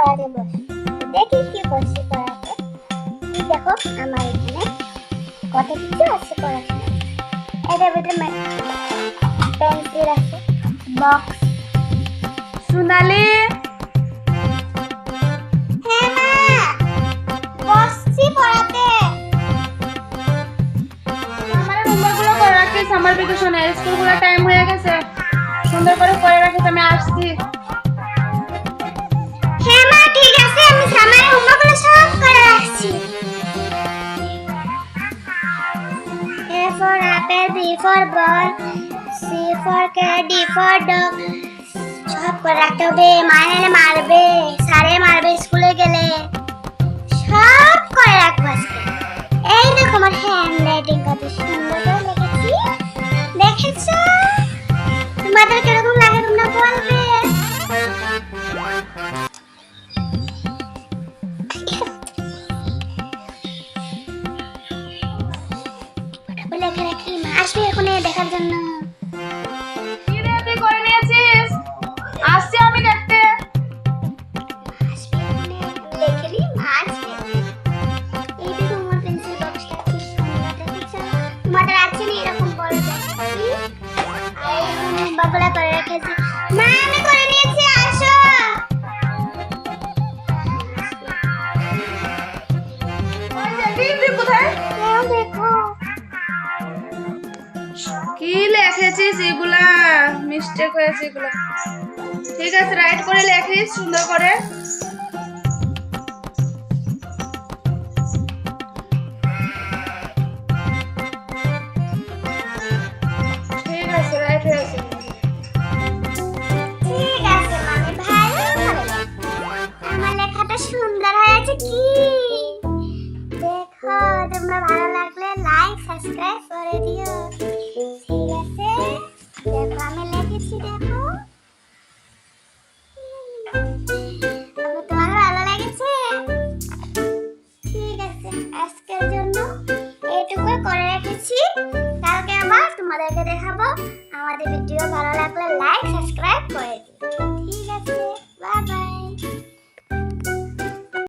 পড়াতে বসি দেখি কি করছি এই দেখো আমার এখানে কত কিছু আছে পড়াশোনা এটার ভিতরে পেন্সিল আছে বক্স। সোনালি! হ্যাঁ পড়াতে। আমার ভ্যাকেশনে স্কুলগুলো টাইম হয়ে গেছে। সুন্দর করে করে রাখিস আমি আসছি। Apple, B for ball, C for cat, D for dog. সব রাখতে হবে মায়ের মারবে লেখা রাখি মা আসবে এখন দেখার জন্য? করে নিয়েছিস? আসছি আমি দেখতে। আসবে এখানে লিখে কি লিখেছিস এগুলা মিস্টেক হয়েছে এগুলা। ঠিক আছে রাইট করে লেখিস সুন্দর করে। লেখাটা সুন্দর হয়েছে দেখো, তোমরা ভালো লাগলে লাইক সাবস্ক্রাইব করে দিও। তোমাদেরকে দেখাবো। আমাদের ভিডিও ভালো লাগলে লাইক সাবস্ক্রাইব করে দিও।